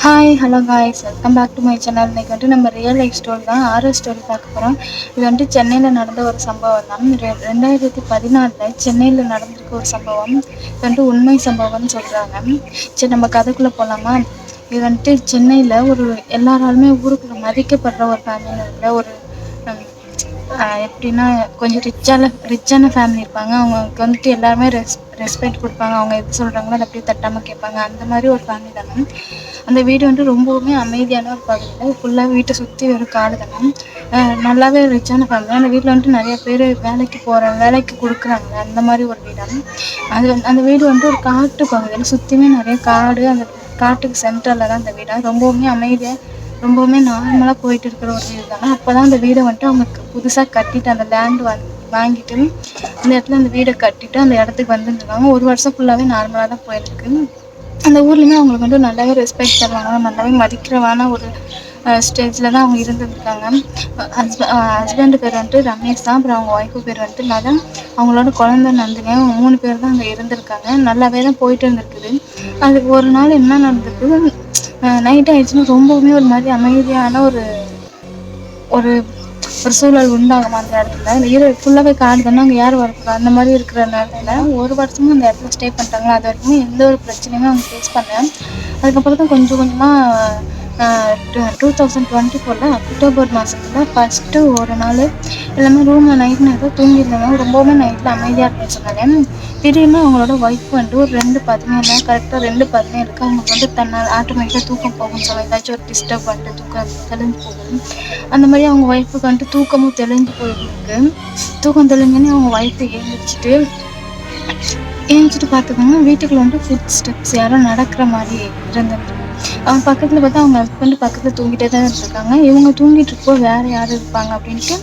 Hi hello guys welcome back to my channel இன்றைக்கி வந்துட்டு நம்ம ரியல் லைஃப் ஸ்டோரி தான் ஆர்எஸ் ஸ்டோரி பார்க்க போகிறோம் இது வந்துட்டு சென்னையில் நடந்த ஒரு சம்பவம் தான். ரெ- ரெண்டாயிரத்தி பதினாலில் சென்னையில் நடந்திருக்க ஒரு சம்பவம். இது வந்துட்டு உண்மை சம்பவம்னு சொல்கிறாங்க சரி நம்ம கதைக்குள்ளே போகலாமா இது வந்துட்டு சென்னையில் ஒரு எல்லாராலுமே ஊருக்குள்ள மதிக்கப்படுற ஒரு ஃபேமிலியில் இருக்கிற ஒரு எப்படின்னா கொஞ்சம் ரிச்சான ரிச்சான ஃபேமிலி இருப்பாங்க. அவங்களுக்கு வந்துட்டு எல்லாருமே ரெஸ் ரெஸ்பெக்ட் கொடுப்பாங்க. அவங்க எது சொல்கிறாங்களோ அதை அப்படியே தட்டாமல் கேட்பாங்க. அந்த மாதிரி ஒரு ஃபேமிலி தானே அந்த வீடு வந்து ரொம்பவுமே அமைதியான ஒரு பகுதியில் ஃபுல்லாக வீட்டை சுற்றி ஒரு காடு தானே நல்லாவே ரிச்சான ஃபேமிலி அந்த வீட்டில் வந்துட்டு நிறைய பேர் வேலைக்கு போகிற வேலைக்கு கொடுக்குறாங்க. அந்த மாதிரி ஒரு வீடாக அது வந்து அந்த வீடு வந்துட்டு ஒரு காட்டு பகுதியில் சுற்றியுமே நிறைய காடு அந்த காட்டுக்கு சென்டரில் தான் அந்த வீடாக ரொம்பவுமே அமைதியாக ரொம்பவுமே நார்மலாக போயிட்டு இருக்கிற ஒரு வீடு தானே. அப்போ தான் அந்த வீடை வந்துட்டு அவங்க புதுசாக கட்டிட்டு அந்த லேண்ட் வாங்கி வாங்கிட்டு அந்த இடத்துல அந்த வீடை கட்டிட்டு அந்த இடத்துக்கு வந்துருக்காங்க ஒரு வருஷம் ஃபுல்லாகவே நார்மலாக தான் போயிருக்கு. அந்த ஊர்லேயுமே அவங்களுக்கு வந்து நல்லாவே ரெஸ்பெக்ட் தருவாங்க நல்லாவே மதிக்கிறவான ஒரு ஸ்டேஜில் தான் அவங்க இருந்திருக்காங்க. ஹஸ்பண்ட் பேர் வந்துட்டு ரமேஷ் தான். அப்புறம் அவங்க ஒய்ஃபு பேர் வந்துட்டு மதன் அவங்களோட குழந்தை நந்தினி அவங்க மூணு பேர் தான் அங்கே இருந்திருக்காங்க. நல்லாவே தான் போயிட்டு இருந்திருக்குது. அது ஒரு நாள் என்ன நடந்திருக்கு? நைட் ஆயிடுச்சுன்னா ரொம்பவுமே ஒரு மாதிரி அமைதியான ஒரு ஒரு ஒரு சூழல் உண்டாகும் அந்த இடத்துல இந்த இரு ஃபுல்லாகவே காடு தானே அங்கே யார் வரக்கூடாது. அந்த மாதிரி இருக்கிற நேரத்தில் ஒரு வருஷமும் அந்த இடத்துல ஸ்டே பண்ணிட்டாங்களா? அது வரைக்கும் எந்த ஒரு பிரச்சனையுமே அவங்க ஃபேஸ் பண்ணேன் அதுக்கப்புறம் தான் கொஞ்சம் கொஞ்சமாக டூ தௌசண்ட் டுவெண்ட்டி ஃபோரில் அக்டோபர் மாதத்துல ஃபஸ்ட்டு ஒரு நாள் எல்லாமே ரூமில் நைட் நேரம் தூங்கியிருந்தாங்க ரொம்பவுமே நைட்டில் அமைதியாக இருக்குன்னு சொன்னாங்க. திடீர்னு அவங்களோட ஒய்ஃப் வந்துட்டு ஒரு ரெண்டு பதினேழு கரெக்டாக ரெண்டு பதினேழுக்கு அவங்களுக்கு வந்து தன்னால் ஆட்டோமேட்டிக்காக தூக்கம் போகும்னு சொல்லுவாங்க ஏதாச்சும் ஒரு டிஸ்டர்ப் பண்ணிட்டு தூக்கம் தெளிஞ்சு போகும் அந்த மாதிரி அவங்க ஒய்ஃபுக்கு வந்துட்டு தூக்கமும் தெளிஞ்சு போயிருக்கு தூக்கம் தெளிஞ்சுன்னு அவங்க ஒய்ஃபை எழுந்திரிச்சிட்டு ஏஞ்சிட்டு பார்த்துக்கோங்க வீட்டுக்குள்ள வந்துட்டு ஃபுட் ஸ்டெப்ஸ் யாரும் நடக்கிற மாதிரி இருந்துருக்கு அவங்க பக்கத்தில் பார்த்தா அவங்க ஹஸ்பண்ட் பக்கத்தில் தூங்கிட்டே தான் இருக்காங்க. இவங்க தூங்கிட்டு இருப்போ வேற யார் இருப்பாங்க அப்படின்ட்டு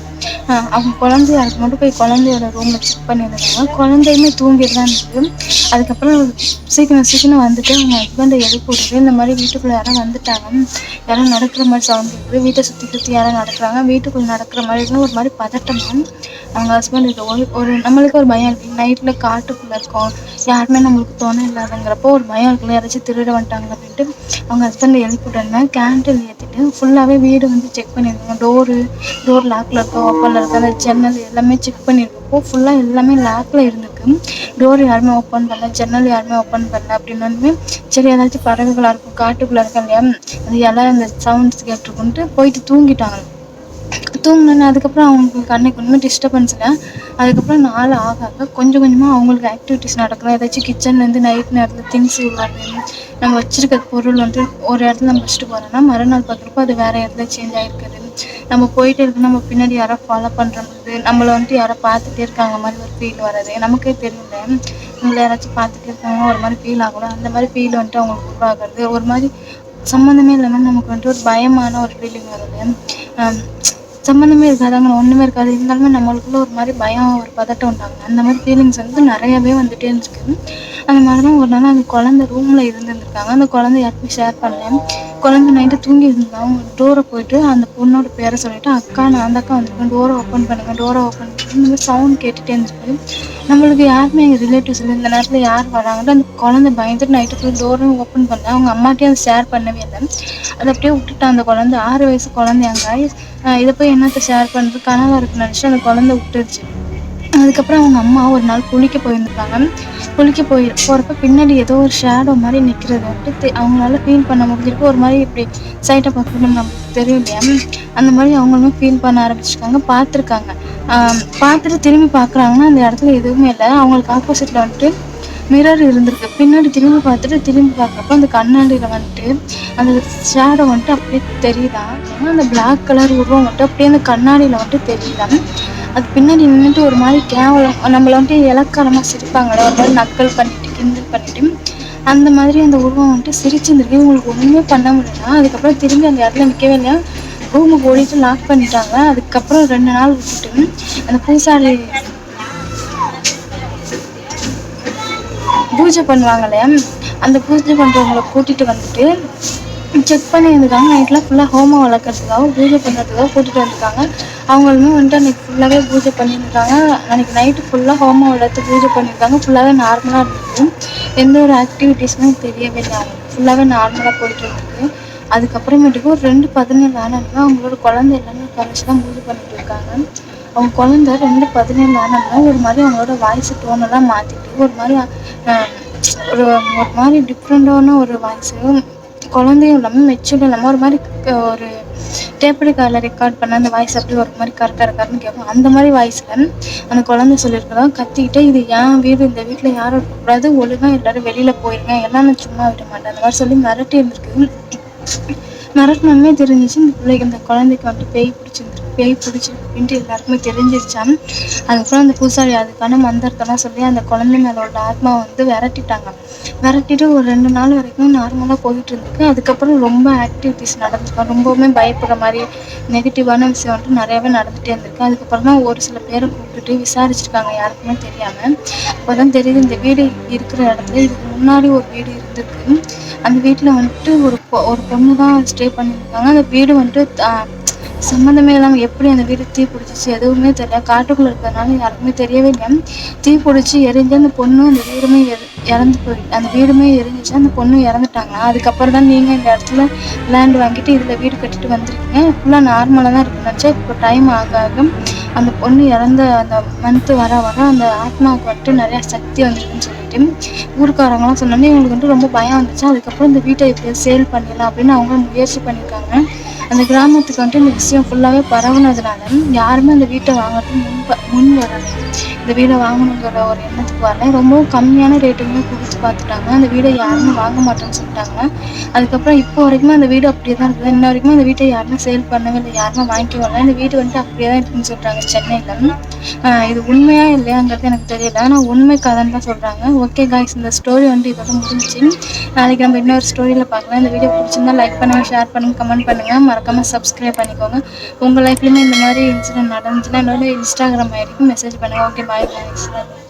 அவங்க குழந்தைய அதுக்கு மட்டும் போய் குழந்தையோட ரூமில் செக் பண்ணியிருந்தாங்க. குழந்தையுமே தூங்கிட்டு தான் இருக்கு. அதுக்கப்புறம் சீக்கிரம் சீக்கிரம் வந்துட்டு அவங்க ஹஸ்பண்டை எழுப்பி விட்டுட்டு இந்த மாதிரி வீட்டுக்குள்ளே யாரும் வந்துட்டாங்க. யாரும் நடக்கிற மாதிரி சவுண்ட் இருக்குது வீட்டை சுற்றி சுற்றி யாரும் நடக்கிறாங்க. வீட்டுக்குள்ளே நடக்கிற மாதிரி இருக்குன்னு ஒரு மாதிரி பதட்டமாக அவங்க ஹஸ்பண்ட் இது ஒரு ஒரு நம்மளுக்கு ஒரு பயம் இருக்கு. நைட்டில் காட்டுக்குள்ளே இருக்கோம். யாருமே நம்மளுக்கு தோண இல்லாதங்கிறப்போ ஒரு பயம் இருக்குல்ல. யாராச்சும் திருட வந்துட்டாங்க அப்படின்ட்டு அவங்க ஹஸ்பண்டை எழுப்பி விட்டாங்க கேண்டில் ஏற்றிட்டு ஃபுல்லாகவே வீடு வந்து செக் பண்ணியிருக்காங்க. டோரு டோர் லாக்கில் ஓப்பன் ஓப்பனில் அந்த ஜன்னல் எல்லாமே செக் பண்ணியிருக்கப்போ ஃபுல்லாக எல்லாமே லாக்கில் இருந்திருக்கு. டோர் யாருமே ஓப்பன் பண்ணல ஜன்னல் யாருமே ஓப்பன் பண்ணல அப்படின்னாலுமே சரி ஏதாச்சும் பறவைகளாக இருக்கும் காட்டுக்குள்ளே இருக்கா இல்லையா? அது எல்லாம் இந்த சவுண்ட்ஸ் கேட்டுருக்குன்ட்டு போயிட்டு தூங்கிட்டாங்க. தூங்கினோன்னு அதுக்கப்புறம் அவங்களுக்கு அன்னைக்கு ஒன்றுமே டிஸ்டர்பன்ஸ் இல்லை அதுக்கப்புறம் நாள் ஆக ஆக கொஞ்சம் கொஞ்சமாக அவங்களுக்கு ஆக்டிவிட்டிஸ் நடக்கலாம் ஏதாச்சும் கிச்சன்லேருந்து நைட் நேரத்தில் திங்ஸ் வருது நம்ம வச்சுருக்க பொருள் வந்து ஒரு இடத்துல நம்ம வச்சுட்டு போகிறோம்னா மறுநாள் பார்க்குறப்போ அது வேறு இடத்துல சேஞ்ச் ஆகிருக்குது நம்ம போயிட்டே இருக்கு நம்ம பின்னாடி யாரோ ஃபாலோ பண்ணுற மாதிரி நம்மளை வந்துட்டு யாரோ பார்த்துட்டே இருக்காங்க மாதிரி ஒரு ஃபீல் வர்றது நமக்கே தெரியல. நம்மளை யாராச்சும் பார்த்துட்டே இருக்காங்க ஒரு மாதிரி ஃபீல் ஆகணும். அந்த மாதிரி ஃபீல் வந்துட்டு அவங்களுக்கு உருவாகிறது ஒரு மாதிரி சம்மந்தமே இல்லாமல் நமக்கு வந்துட்டு ஒரு பயமான ஒரு ஃபீலிங் வருது. சம்மந்தமே இருக்காதாங்க ஒன்றுமே இருக்காது. இருந்தாலுமே நம்மளுக்குள்ள ஒரு மாதிரி பயம் ஒரு பதட்டம் உண்டாங்க அந்த மாதிரி ஃபீலிங்ஸ் வந்து நிறையவே வந்துட்டே இருந்துச்சு. அந்த மாதிரி தான் ஒரு நாள் அந்த குழந்தை ரூமில் இருந்துருக்காங்க அந்த குழந்தை யாருக்கும் ஷேர் பண்ணேன் குழந்தை நைட்டு தூங்கி இருந்தாங்க அவங்க டோரை போயிட்டு அந்த பொண்ணோட பேரை சொல்லிட்டு அக்கா நான் அந்த அக்கா வந்திருக்கேன். டோரை ஓப்பன் பண்ணுங்க டோரை ஓப்பன் பண்ணி இந்த மாதிரி சவுண்ட் கேட்டுகிட்டே இருந்துச்சு. நம்மளுக்கு யாருமே எங்கள் ரிலேட்டிவ்ஸ் இல்லை. இந்த நேரத்தில் யார் வராங்கன்ட்டு அந்த குழந்தை பயந்துட்டு நைட்டு போய் டோரும் ஓப்பன் பண்ணேன் அவங்க அம்மாட்டையும் அதை ஷேர் பண்ணவே இல்லை. அதை அப்படியே விட்டுட்டான் அந்த குழந்தை. ஆறு வயசு குழந்தையாங்க ஆஹ் இதை போய் என்னத்த ஷேர் பண்ணுறது கனவாக இருக்குன்னு நினச்சி அந்த குழந்தை விட்டுருச்சு. அதுக்கப்புறம் அவங்க அம்மா ஒரு நாள் குளிக்க போயிருந்துருக்காங்க குளிக்க போய் போகிறப்ப பின்னாடி ஏதோ ஒரு ஷேடோ மாதிரி நிற்கிறது வந்துட்டு அவங்களால ஃபீல் பண்ண முடிஞ்சிருக்கு. ஒரு மாதிரி இப்படி சைட்டை பார்க்கணும் நமக்கு தெரியும் இல்லையா? அந்த மாதிரி அவங்களுமே ஃபீல் பண்ண ஆரம்பிச்சிருக்காங்க பார்த்துருக்காங்க. பார்த்துட்டு திரும்பி பார்க்குறாங்கன்னா அந்த இடத்துல எதுவுமே இல்லை. அவங்களுக்கு ஆப்போசிட்டில் வந்துட்டு மிரர் இருந்திருக்கு. பின்னாடி திரும்பி பார்த்துட்டு திரும்பி பார்க்குறப்ப அந்த கண்ணாடியில் வந்துட்டு அந்த ஷேடோ வந்துட்டு அப்படியே தெரியுதான் ஏன்னா அந்த பிளாக் கலர் உருவம் வந்துட்டு அப்படியே அந்த கண்ணாடியில் வந்துட்டு தெரியுதான் அது பின்னாடி நின்றுட்டு ஒரு மாதிரி கேவலம். நம்மளை வந்துட்டு இலக்காரமாக சிரிப்பாங்களே ஒரு மாதிரி நக்கல் பண்ணிட்டு கிண்டல் பண்ணிட்டு அந்த மாதிரி அந்த உருவம் வந்துட்டு சிரிச்சிருந்துருக்கு. இவங்களுக்கு ஒன்றுமே பண்ண முடியல அதுக்கப்புறம் திரும்பி அந்த இடத்துல நிற்கவே இல்லையா? ரூமுக்கு ஓடிட்டு லாக் பண்ணிட்டாங்க. அதுக்கப்புறம் ரெண்டு நாள் விட்டுட்டு அந்த பூசாரி பூஜை பண்ணுவாங்க இல்லையா? அந்த பூஜை பண்ணுறவங்கள கூட்டிகிட்டு வந்துட்டு செக் பண்ணி இருந்திருக்காங்க நைட்லாம் ஃபுல்லாக ஹோமம் வளர்க்குறதுக்காக பூஜை பண்ணுறதுக்காக கூட்டிகிட்டு வந்திருக்காங்க. அவங்களுமே வந்துட்டு அன்றைக்கி ஃபுல்லாகவே பூஜை பண்ணியிருக்காங்க அன்றைக்கி நைட்டு ஃபுல்லாக ஹோமம் வளர்த்து பூஜை பண்ணியிருக்காங்க. ஃபுல்லாகவே நார்மலாக இருந்தது எந்த ஒரு ஆக்டிவிட்டீஸுமே தெரியவே இல்லை. அவங்களுக்கு ஃபுல்லாகவே நார்மலாக போயிட்டு இருந்தது அதுக்கப்புறமேட்டுக்கு ஒரு ரெண்டு பதினேழு ஆனதுமே அவங்களோட குழந்தை எல்லாமே குறைச்சி தான் பூஜை பண்ணிட்டு இருக்காங்க. அவங்க குழந்த ரெண்டு பதினேழு ஆனதுமே ஒரு மாதிரி அவங்களோட வாய்ஸ் டோனெல்லாம் மாற்றிட்டு ஒரு மாதிரி ஒரு ஒரு மாதிரி டிஃப்ரெண்ட்டான ஒரு வாய்ஸு குழந்தையும் இல்லாமல் மெச்சூர்டும் இல்லாமல் ஒரு மாதிரி ஒரு டேப்படி காரில் ரெக்கார்ட் பண்ண அந்த வாய்ஸ் அப்படி ஒரு மாதிரி கரெக்டாக இருக்காருன்னு கேட்போம். அந்த மாதிரி வாய்ஸில் அந்த குழந்தை சொல்லியிருக்கலாம் கத்திக்கிட்டே இது ஏன் வீடு இந்த வீட்டில் யாரும் இருக்கக்கூடாது ஒழுங்காக எல்லோரும் வெளியில் போயிருங்க எல்லாம் நான் சும்மா விட மாட்டேன் அந்த மாதிரி சொல்லி மிரட்டி இருந்திருக்கு. மிரட்டினமே தெரிஞ்சிச்சு இந்த பிள்ளைக்கு இந்த குழந்தைக்கு வந்துட்டு பேய் பிடிச்சிருந்துருக்கு பேய் பிடிச்சிருக்கு அப்படின்ட்டு எல்லாருக்குமே தெரிஞ்சிருச்சான் அதுக்கப்புறம் அந்த பூசாரி அதுக்கான மந்திரத்தெல்லாம் சொல்லி அந்த குழந்தை மேலோட ஆத்மா ஆத்மாவை வந்து விரட்டிட்டாங்க. விரட்டிட்டு ஒரு ரெண்டு நாள் வரைக்கும் நார்மலாக போயிட்டு இருந்துருக்கு அதுக்கப்புறம் ரொம்ப ஆக்டிவிட்டீஸ் நடந்திருக்கும் ரொம்பவுமே பயப்படுற மாதிரி நெகட்டிவான விஷயம் வந்துட்டு நிறையாவே நடந்துகிட்டே இருந்திருக்கு. அதுக்கப்புறம் தான் ஒரு சில பேரை கூப்பிட்டுட்டு விசாரிச்சிருக்காங்க. யாருக்குமே தெரியாமல் அப்போ தான் தெரியுது இந்த வீடு இருக்கிற இடத்துல இதுக்கு முன்னாடி ஒரு வீடு இருந்திருக்கு. அந்த வீட்டில் வந்துட்டு ஒரு பொ ஒரு பொண்ணு தான் ஸ்டே பண்ணியிருக்காங்க அந்த வீடு வந்துட்டு சம்மந்தமே இல்லாமல் எப்படி அந்த வீடு தீ பிடிச்சிச்சு எதுவுமே தெரியல காட்டுக்குள்ளே இருக்கிறதுனால யாருக்குமே தெரியவே இல்லை. தீ பிடிச்சி எரிஞ்சு அந்த பொண்ணும் அந்த வீடுமே இறந்து போய் அந்த வீடுமே எரிஞ்சிச்சு. அந்த பொண்ணும் இறந்துட்டாங்க அதுக்கப்புறம் தான் நீங்கள் இந்த இடத்துல லேண்ட் வாங்கிட்டு இதில் வீடு கட்டிட்டு வந்திருக்கீங்க. ஃபுல்லாக நார்மலாக தான் இருக்குன்னு இப்போ டைம் ஆக ஆக அந்த பொண்ணு இறந்த அந்த மந்த்து வர வர அந்த ஆத்மாவுக்கு வந்துட்டு நிறையா சக்தி வந்துருக்குன்னு சொல்லிட்டு ஊருக்காரங்களாம் சொன்னோன்னே இவங்களுக்கு வந்துட்டு ரொம்ப பயம் வந்துச்சு. அதுக்கப்புறம் இந்த வீட்டை இப்போ சேல் பண்ணிடலாம் அப்படின்னு அவங்க முயற்சி பண்ணியிருக்காங்க அந்த கிராமத்துக்கு வந்துட்டு இந்த விஷயம் ஃபுல்லாகவே பரவுனதுனால யாருமே அந்த வீட்டை வாங்குறதுக்கு முன் முன் வரலை. இந்த வீடை வாங்கணுங்கிற ஒரு எண்ணத்துக்கு வரல. ரொம்பவும் கம்மியான ரேட்டுமே கொடுத்து பார்த்துட்டாங்க அந்த வீடை யாருமே வாங்க மாட்டேன்னு சொல்லிட்டாங்க. அதுக்கப்புறம் இப்போ வரைக்குமே அந்த வீடு அப்படியே தான் இருக்குது. இன்ன வரைக்கும் அந்த வீட்டை யாருமே சேல் பண்ணவே இல்லை. யாருமே வாங்கிக்க வரல. இந்த வீடு வந்துட்டு அப்படியே தான் இருக்குன்னு சொல்கிறாங்க சென்னையில். இது உண்மையாக இல்லையாங்கிறது எனக்கு தெரியல. ஆனால் உண்மை கதைன்னு தான் சொல்கிறாங்க ஓகே காய்ஸ் இந்த ஸ்டோரி வந்து இதோட முடிஞ்சு நாளைக்கு நம்ம இன்னொரு ஸ்டோரியில் பார்க்கலாம். இந்த வீடியோ பிடிச்சிருந்தா லைக் பண்ணுங்கள் ஷேர் பண்ணுங்கள் கமெண்ட் பண்ணுங்கள் மறக்காமல் சப்ஸ்கிரைப் பண்ணிக்கோங்க. உங்கள் லைஃப்லையுமே இந்த மாதிரி இன்சிடென்ட் நடந்துச்சுன்னா என்னோட இன்ஸ்டாகிராம் ஐடிக்கு மெசேஜ் பண்ணுங்கள் ஓகே பாய் பாய்